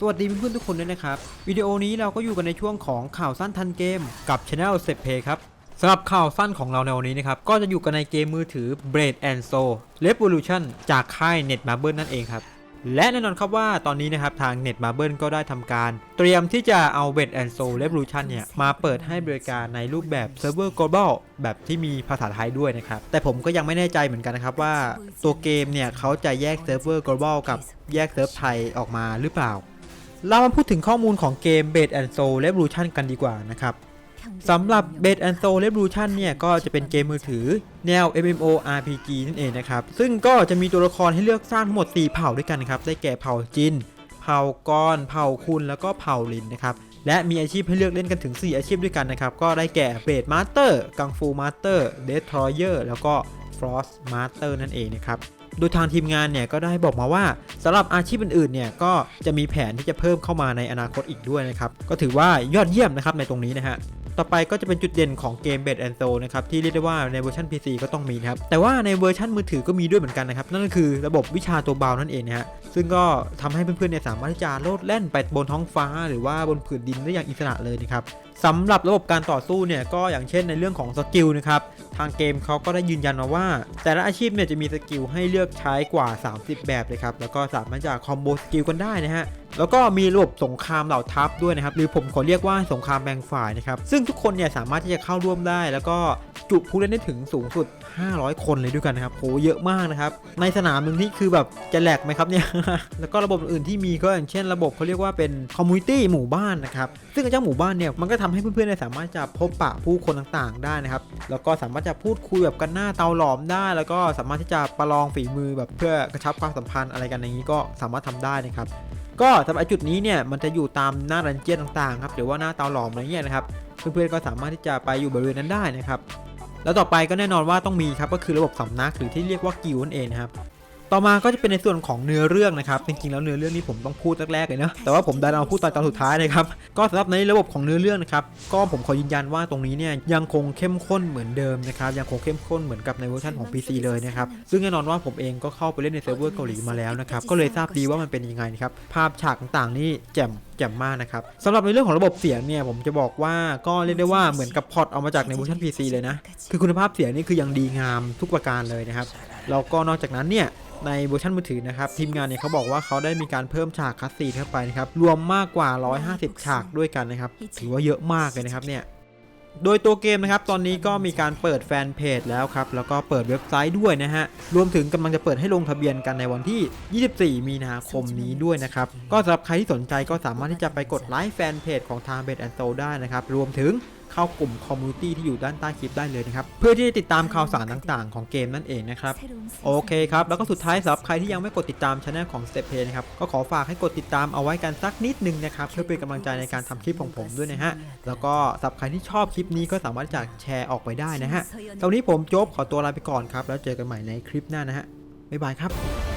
สวัสดีเพื่อนๆทุกคนด้วยนะครับ วิดีโอนี้เราก็อยู่กันในช่วงของข่าวสั้นทันเกมกับ Channel s e t Play ครับสำหรับข่าวสั้นของเราในวันนี้นะครับ ก็จะอยู่กันในเกมมือถือ Blade and Soul Revolution จากค่าย Netmarble นั่นเองครับ และแน่นอนครับว่าตอนนี้นะครับทาง Netmarble ก็ได้ทำการ เตรียมที่จะเอา Blade and Soul Revolution เนี่ยมาเปิดให้บริการในรูปแบบ Server Global แบบที่มีภาษาไทยด้วยนะครับ แต่ผมก็ยังไม่แน่ใจเหมือนกันนะครับว่าตัวเกมเนี่ยเขาจะแยก Server Global กับแยกเซิร์ฟไทยออกมาหรือเปล่า เรามาพูดถึงข้อมูลของเกม b a d and Soul Revolution กันดีกว่านะครับสำหรับ b a d and Soul Revolution เนี่ย ก็จะเป็นเกมมือถือแนว MMO RPG นั่นเองนะครับ ซึ่งก็จะมีตัวละครให้เลือกสร้างทั้งหมด 4 เผ่าด้วยกันนะครับ ได้แก่เผ่าจิน เผ่ากรเผ่าคุณ แล้วก็เผ่าลินนะครับ และมีอาชีพให้เลือกเล่นกันถึง 4 อาชีพด้วยกันนะครับ ก็ได้แก่เบดมาสเตอร์กังฟูมาสเตอร์เดสทรอยเออร์แล้วก็ฟรอสมาสเตอร์นั่นเองนะครับ โดยทางทีมงานเนี่ยก็ได้บอกมาว่าสำหรับอาชีพอื่นๆเนี่ยก็จะมีแผนที่จะเพิ่มเข้ามาในอนาคตอีกด้วยนะครับก็ถือว่ายอดเยี่ยมนะครับในตรงนี้นะฮะ ต่อไปก็จะเป็นจุดเด่นของเกม b e d and Soul นะครับที่เรียกได้ว่าในเวอร์ชัน PC ก็ต้องมีนะครับแต่ว่าในเวอร์ชันมือถือก็มีด้วยเหมือนกันนะครับนั่นก็คือระบบวิชาตัวเบานั่นเองนะฮะซึ่งก็ทำให้เพื่อนๆเนี่ยสามารถที่จะโลดแล่นไปบนท้องฟ้า หรือว่าบนผืนดินได้อย่างอิสระเลยนะครับสำหรับระบบการต่อสู้เนี่ยก็อย่างเช่นในเรื่องของสกิลนะครับทางเกมเขาก็ได้ยืนยันมาว่า แต่ละอาชีพเนี่ยจะมีสกิลให้เลือกใช้กว่า 30 แบบเลยครับแล้วก็สามารถจะคอมโบสกิลกันได้นะฮะ แล้วก็มีระบบสงครามเหล่าทัพด้วยนะครับ หรือผมขอเรียกว่าสงครามแบ่งฝ่ายนะครับ ซึ่งทุกคนเนี่ยสามารถที่จะเข้าร่วมได้ แล้วก็จุผู้เล่นได้ถึงสูงสุด 500 คนเลยด้วยกันนะครับโหเยอะมากนะครับ ในสนามหนึ่งที่คือแบบจะแหลกไหมครับเนี่ย แล้วก็ระบบอื่นที่มีก็อย่างเช่น ระบบเขาเรียกว่าเป็นคอมมูนิตี้หมู่บ้านนะครับ ซึ่งเจ้าหมู่บ้านเนี่ยมันก็ทำให้เพื่อนๆเนี่ยสามารถจะพบปะผู้คนต่างๆ ได้นะครับ แล้วก็สามารถจะพูดคุยแบบกันหน้าเตาหลอมได้ แล้วก็สามารถที่จะประลองฝีมือแบบเพื่อกระชับความสัมพันธ์อะไรกันอย่างนี้ก็สามารถทำได้นะครับ ก็สำหรับจุดนี้เนี่ยมันจะอยู่ตามหน้ารันเจียนต่างๆครับหรือว่าหน้าเตาหลอมอะไรเงี้ยนะครับเพื่อนๆก็สามารถที่จะไปอยู่บริเวณนั้นได้นะครับแล้วต่อไปก็แน่นอนว่าต้องมีครับก็คือระบบสำนักหรือที่เรียกว่ากิวนั่นเองนะครับ ต่อมาก็จะเป็นในส่วนของเนื้อเรื่องนะครับ จริงๆแล้วเนื้อเรื่องนี้ผมต้องพูดแรกๆเลยเนาะแต่ว่าผมดันเอาพูดตอนตอนสุดท้ายนะครับ ก็สำหรับในระบบของเนื้อเรื่องนะครับ ก็ผมขอยืนยันว่าตรงนี้เนี่ยยังคงเข้มข้นเหมือนเดิมนะครับ ยังคงเข้มข้นเหมือนกับในเวอร์ชันของ PC เลยนะครับ ซึ่งแน่นอนว่าผมเองก็เข้าไปเล่นในเซิร์ฟเวอร์เกาหลีมาแล้วนะครับ ก็เลยทราบดีว่ามันเป็นยังไงนะครับ ภาพฉากต่างๆนี่แจ่มแจ่มมากนะครับสำหรับในเรื่องของระบบเสียงเนี่ยผมจะบอกว่าก็เรียกได้ว่าเหมือนกับพอร์ตเอามาจากในเวอร์ชัน PC เลยนะ คือคุณภาพเสียงนี่คือยังดีงามทุกประการเลยนะครับ แล้วก็นอกจากนั้นเนี่ย ในเวอร์ชันมือถือนะครับ ทีมงานเนี่ยเขาบอกว่าเขาได้มีการเพิ่มฉากคัสซีเข้าไปนะครับ รวมมากกว่า 150 ฉากด้วยกันนะครับ ถือว่าเยอะมากเลยนะครับเนี่ย โดยตัวเกมนะครับตอนนี้ก็มีการเปิดแฟนเพจแล้วครับ แล้วก็เปิดเว็บไซต์ด้วยนะฮะ รวมถึงกำลังจะเปิดให้ลงทะเบียนกันในวันที่ 24 มีนาคมนี้ด้วยนะครับ ก็สำหรับใครที่สนใจก็สามารถที่จะไปกดไลค์แฟนเพจของทางเบดแอนโซได้นะครับ รวมถึงเข้ากลุ่มคอมมูนิตี้ที่อยู่ด้านใต้คลิปได้เลยนะครับ เพื่อที่จะติดตามข่าวสารต่างๆ ของเกมนั่นเองนะครับ โอเคครับ แล้วก็สุดท้ายสำหรับใครที่ยังไม่กดติดตามช anel ของ Step Play นะครับ ก็ขอฝากให้กดติดตามเอาไว้กันสักนิดนึงนะครับ เพื่อเป็นกำลังใจในการทำคลิปของผมด้วยนะฮะ แล้วก็สำหรับใครที่ชอบคลิปนี้ก็สามารถจะแชร์ออกไปได้นะฮะตอนนี้ผมโจ๊บขอตัวลาไปก่อนครับ แล้วเจอกันใหม่ในคลิปหน้านะฮะบ๊ายบายครับ